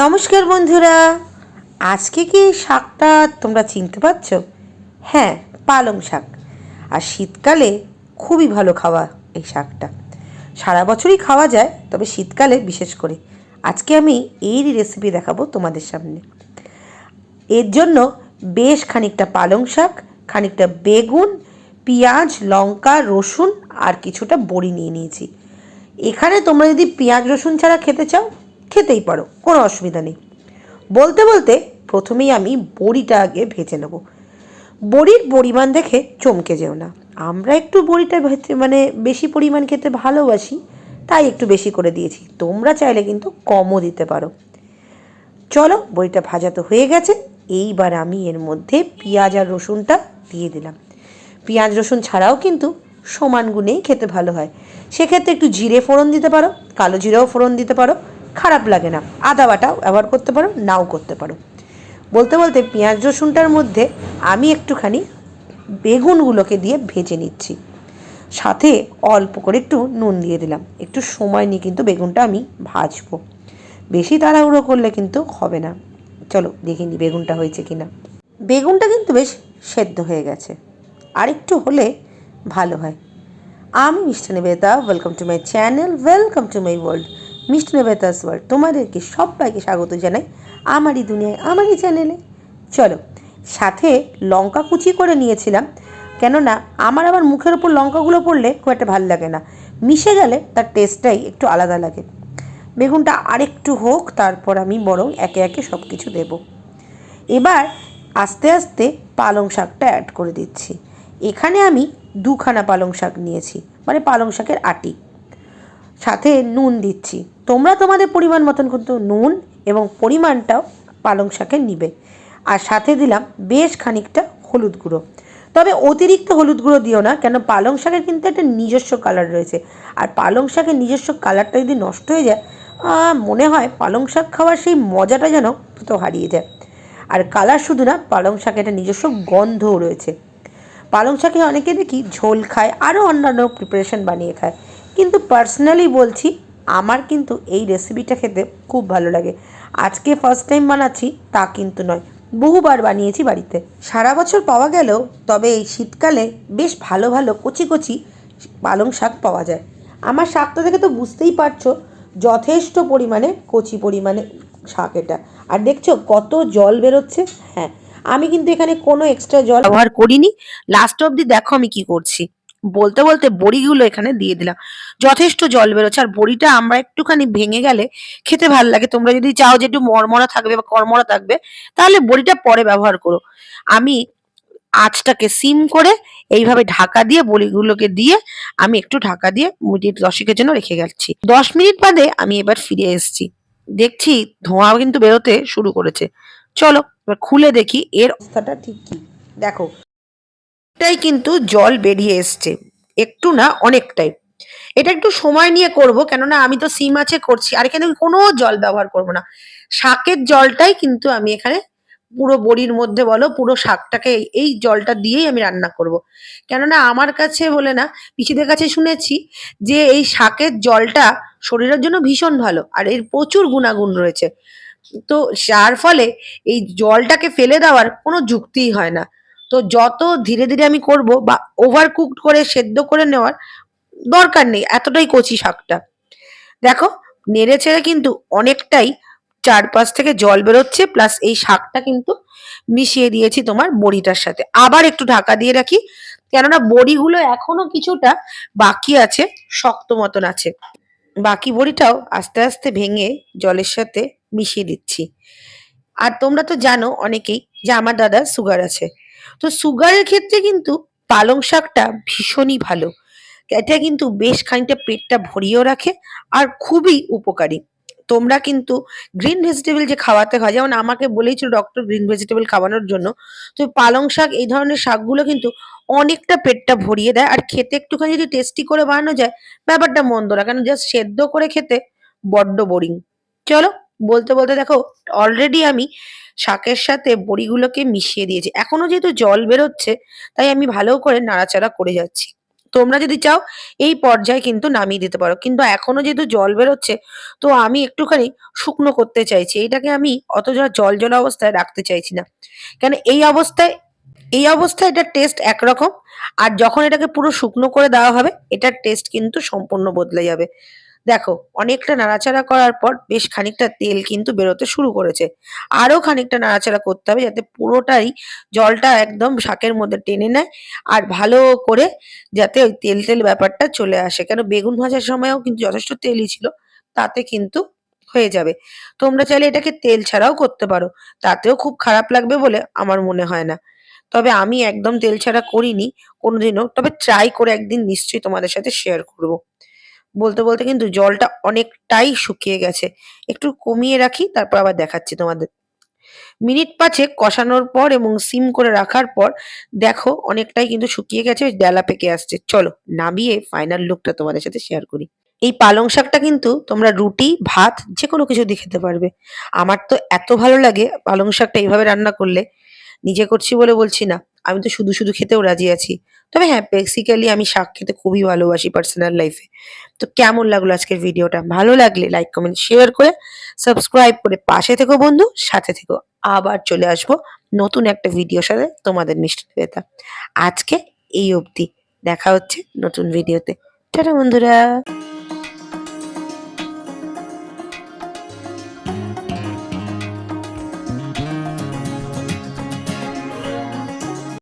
নমস্কার বন্ধুরা। আজকে কি শাকটা তোমরা চিনতে পারছ? হ্যাঁ পালং শাক। আর শীতকালে খুবই ভালো খাওয়া এই শাকটা। সারা বছরই খাওয়া যায়, তবে শীতকালে বিশেষ করে। আজকে আমি এরই রেসিপি দেখাবো তোমাদের সামনে। এর জন্য বেশ খানিকটা পালং শাক, খানিকটা বেগুন, পেঁয়াজ, লঙ্কা, রসুন আর কিছুটা বড়ি নিয়ে নিয়েছি। এখানে তোমরা যদি পেঁয়াজ, রসুন ছাড়া খেতে চাও খেতেই পারো, কোনো অসুবিধা নেই। বলতে বলতে প্রথমেই আমি বড়িটা আগে ভেজে নেব। বড়ির পরিমাণ দেখে চমকে যেও না। আমরা একটু বড়িটা মানে বেশি পরিমাণ খেতে ভালোবাসি, তাই একটু বেশি করে দিয়েছি। তোমরা চাইলে কিন্তু কমও দিতে পারো। চলো, বড়িটা ভাজা তো হয়ে গেছে। এইবার আমি এর মধ্যে পেঁয়াজ আর রসুনটা দিয়ে দিলাম। পেঁয়াজ, রসুন ছাড়াও কিন্তু সমান গুণেই খেতে ভালো হয়। সেক্ষেত্রে একটু জিরে ফোড়ন দিতে পারো, কালো জিরেও ফোড়ন দিতে পারো খারাপ লাগে না। আদা বাটাও ব্যবহার করতে পারো, নাও করতে পারো। বলতে বলতে পেঁয়াজ রসুনটার মধ্যে আমি একটুখানি বেগুনগুলোকে দিয়ে ভেজে নিচ্ছি। সাথে অল্প করে একটু নুন দিয়ে দিলাম। একটু সময় নিয়ে কিন্তু বেগুনটা আমি ভাজবো। বেশি তাড়াহুড়ো করলে কিন্তু হবে না। চলো দেখে নি বেগুনটা হয়েছে কিনা। বেগুনটা কিন্তু বেশ সেদ্ধ হয়ে গেছে। আর একটু হলে ভালো হয়। আমি Mishti Nibeta welcome to my channel welcome to my world Mishti Nibeta's world তোমাদেরকে সবাইকে স্বাগত জানাই আমারই দুনিয়ায়, আমারই চ্যানেলে চলো, সাথে লঙ্কা কুচি করে নিয়েছিলাম। কেননা আমার আবার মুখের ওপর লঙ্কাগুলো পড়লে খুব একটা ভালো লাগে না। মিশে গেলে তার টেস্টটাই একটু আলাদা লাগে। বেগুনটা আরেকটু হোক, তারপর আমি বরং একে একে সব কিছু দেবো। এবার আস্তে আস্তে পালং শাকটা অ্যাড করে দিচ্ছি। এখানে আমি দুখানা পালং শাক নিয়েছি মানে পালং শাকের আটি। সাথে নুন দিচ্ছি। তোমরা তোমাদের পরিমাণ মতন কিন্তু নুন এবং পরিমাণটাও পালং শাকে নিবে। আর সাথে দিলাম বেশ খানিকটা হলুদ গুঁড়ো। তবে অতিরিক্ত হলুদ গুঁড়ো দিও না, কেন পালং শাকের কিন্তু একটা নিজস্ব কালার রয়েছে। আর পালং শাকের নিজস্ব কালারটা যদি নষ্ট হয়ে যায় মনে হয় পালং শাক খাওয়ার সেই মজাটা যেন তো হারিয়ে যায়। আর কালার শুধু না, পালং শাকে একটা নিজস্ব গন্ধও রয়েছে। পালং শাকে অনেকে দেখি ঝোল খায় আরও অন্যান্য প্রিপারেশন বানিয়ে খায়। কিন্তু পার্সোনালি বলছি, আমার কিন্তু এই রেসিপিটা খেতে খুব ভালো লাগে। আজকে ফার্স্ট টাইম বানাচ্ছি, তা কিন্তু নয়। বহুবার বানিয়েছি বাড়িতে। সারা বছর পাওয়া গেলেও, তবে এই শীতকালে বেশ ভালো ভালো কচি কচি পালং শাক পাওয়া যায়। আমার শাকটা দেখে তো বুঝতেই পারছ, যথেষ্ট পরিমাণে কচি পরিমাণে শাক এটা। আর দেখছ, কত জল বেরোচ্ছে। হ্যাঁ আমি কিন্তু এখানে কোনো এক্সট্রা জল ব্যবহার করিনি। লাস্ট অবধি দেখো আমি কি করছি। বলতে বলতে বড়িগুলো এখানে দিয়ে দিলাম। যথেষ্ট জল বেরোচ্ছে, আর বড়িটা আমরা একটুখানি ভেঙে গেলে খেতে ভালো লাগে। তোমরা যদি চাও যে একটু মরমরা থাকবে বা কড়মড়া থাকবে, তাহলে বড়িটা পরে ব্যবহার করো। আমি আঁচটাকে সিম করে এইভাবে ঢাকা দিয়ে বড়িগুলোকে দিয়ে আমি একটু ঢাকা দিয়ে মিনিট দশেকের জন্য রেখে গেছি। দশ মিনিট বাদে আমি এবার ফিরে এসেছি। দেখছি ধোঁয়া কিন্তু বেরোতে শুরু করেছে। চলো এবার খুলে দেখি এর অবস্থাটা ঠিক কি। দেখো এটাই কিন্তু জল বেরিয়ে এসছে। একটু না অনেকটাই। এটা একটু সময় নিয়ে করব, কেননা আমি তো সিম আছে করছি, আর এখানে কোনো জল ব্যবহার করব না। শাকের জলটাই কিন্তু আমি এখানে পুরো বড়ির মধ্যে বলো, পুরো শাকটাকে এই জলটা দিয়েই আমি রান্না করব। কেননা আমার কাছে বলে না, পিসিদের কাছে শুনেছি যে এই শাকের জলটা শরীরের জন্য ভীষণ ভালো, আর এর প্রচুর গুণাগুণ রয়েছে। তো যার ফলে এই জলটাকে ফেলে দেওয়ার কোনো যুক্তিই হয় না। তো যত ধীরে ধীরে আমি করব বা ওভার কুকড করে, সেদ্ধ করে নেওয়ার দরকার নেই, এতটাই কচি শাকটা। দেখো, নেড়ে ছেড়ে কিন্তু অনেকটাই চারপাশ থেকে জল বেরোচ্ছে প্লাস এই শাকটা কিন্তু মিশিয়ে দিয়েছি তোমার বড়িটার সাথে। আবার একটু ঢাকা দিয়ে রাখি, কেননা বড়িগুলো এখনও কিছুটা বাকি আছে, শক্ত মতন আছে। বাকি বড়িটাও আস্তে আস্তে ভেঙে জলের সাথে মিশিয়ে দিচ্ছি। আর তোমরা তো জানো অনেকেই যে আমার দাদার সুগার আছে। তো সুগারের ক্ষেত্রে কিন্তু পালং শাকটা ভীষণই ভালো। এটা কিন্তু বেশ খানিকটা পেটটা ভরিয়েও রাখে আর খুবই উপকারী। তোমরা কিন্তু গ্রিন ভেজিটেবল যে খাওয়াতে হয়, যেমন আমাকে বলেইছিল ডক্টর গ্রিন ভেজিটেবল খাওয়ানোর জন্য, তো পালং শাক এই ধরনের শাকগুলো কিন্তু অনেকটা পেটটা ভরিয়ে দেয় আর খেতে একটুখানি যদি টেস্টি করে বানানো যায়, ব্যাপারটা মন্দ না কারণ জাস্ট সেদ্ধ করে খেতে বড্ড বোরিং চলো, বলতে বলতে দেখো অলরেডি আমি শাকের সাথে বড়িগুলোকে মিশিয়ে দিয়েছি। এখনও যেহেতু জল বেরোচ্ছে, তাই আমি ভালো করে নাড়াচাড়া করে যাচ্ছি। তোমরা যদি চাও, এই পর্যায়ে কিন্তু নামিয়ে দিতে পারো। কিন্তু এখনও যেহেতু জল বেরোচ্ছে, তো আমি একটুখানি শুকনো করতে চাইছি। এইটাকে আমি অত জল জল অবস্থায় রাখতে চাইছি না। কেন, এই অবস্থায় এই অবস্থায় এটার টেস্ট একরকম। আর যখন এটাকে পুরো শুকনো করে দেওয়া হবে, এটার টেস্ট কিন্তু সম্পূর্ণ বদলে যাবে। দেখো, অনেকটা নাড়াচাড়া করার পর বেশ খানিকটা তেল কিন্তু বেরোতে শুরু করেছে। আরও খানিকটা নাড়াচাড়া করতে হবে যাতে পুরোটাই জলটা একদম শাকের মধ্যে টেনে নেয় আর ভালো করে যাতে ওই তেল তেল ব্যাপারটা চলে আসে। কেন বেগুন ভাজার সময়ও কিন্তু যথেষ্ট তেলই ছিল, তাতে কিন্তু হয়ে যাবে। তোমরা চাইলে এটাকে তেল ছাড়াও করতে পারো, তাতেও খুব খারাপ লাগবে বলে আমার মনে হয় না। তবে আমি একদম তেল ছাড়া করিনি, কোনোদিনও। তবে ট্রাই করে একদিন নিশ্চয়ই তোমাদের সাথে শেয়ার করব। বলতে বলতে কিন্তু জলটা অনেকটাই শুকিয়ে গেছে। একটু কমিয়ে রাখি, তারপর আবার দেখাচ্ছি তোমাদের। মিনিট পাঁচেক কষানোর পর এবং সিম করে রাখার পর, দেখো অনেকটাই কিন্তু শুকিয়ে গেছে ডেলা পেকে আসছে। চলো, নামিয়ে ফাইনাল লুকটা তোমাদের সাথে শেয়ার করি। এই পালং শাকটা কিন্তু তোমরা রুটি, ভাত যে কোনো কিছু দিয়ে খেতে পারবে। আমার তো এত ভালো লাগে পালং শাকটা এইভাবে রান্না করলে। নিজে করছি বলে বলছি না। আমি তো শুধু শুধু খেতেও রাজি আছি। তবে হ্যাঁ বেসিক্যালি আমি শাক খেতে খুবই ভালোবাসি পার্সোনাল লাইফে তো কেমন লাগল আজকের ভিডিওটা? ভালো লাগলে লাইক কমেন্ট শেয়ার করে সাবস্ক্রাইব করে পাশে থেকো বন্ধু, সাথে থেকো আবার চলে আসব নতুন একটা ভিডিওর সাথে তোমাদের মিষ্টি বেতা আজকে এই অবধি। দেখা হচ্ছে নতুন ভিডিওতে টাটা বন্ধুরা।